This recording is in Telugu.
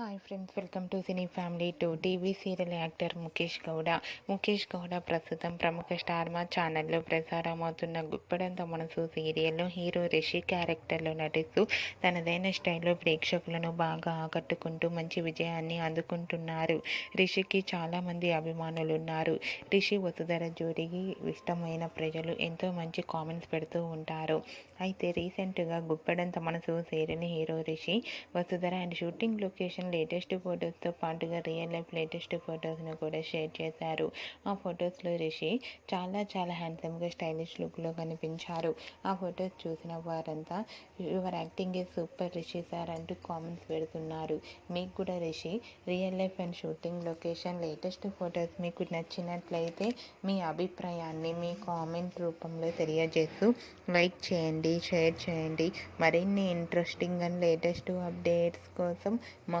Hi friends welcome to cine family two TV serial actor Mukesh Gowda Mukesh Gowda ప్రస్తుతం ప్రముఖ స్టార్ మా ఛానల్లో ప్రసారమవుతున్న గుప్పడంత మనసు సీరియల్లో హీరో రిషి క్యారెక్టర్లో నటిస్తూ తనదైన స్టైల్లో ప్రేక్షకులను బాగా ఆకట్టుకుంటూ మంచి విజయాన్ని అందుకుంటున్నారు. రిషికి చాలామంది అభిమానులు ఉన్నారు. రిషి వసుధర జోడికి ఇష్టమైన ప్రజలు ఎంతో మంచి కామెంట్స్ పెడుతూ ఉంటారు. అయితే రీసెంట్గా గుప్పడంత మనసు serial hero Rishi Vasudhara and shooting location latest ఫొటోస్తో పాటుగా రియల్ లైఫ్ లేటెస్ట్ ఫొటోస్ను కూడా షేర్ చేశారు. ఆ ఫొటోస్లో రిషి చాలా చాలా హ్యాండ్సమ్గా స్టైలిష్ లుక్లో కనిపించారు. ఆ ఫొటోస్ చూసిన వారంతా your acting a super Rishi sir అంటూ కామెంట్స్ పెడుతున్నారు. మీకు కూడా Rishi real life and shooting location latest photos మీకు నచ్చినట్లయితే మీ అభిప్రాయాన్ని మీ కామెంట్ రూపంలో తెలియజేస్తూ లైక్ చేయండి షేర్ చేయండి. మరిన్ని ఇంట్రెస్టింగ్ అండ్ లేటెస్ట్ అప్డేట్స్ కోసం మా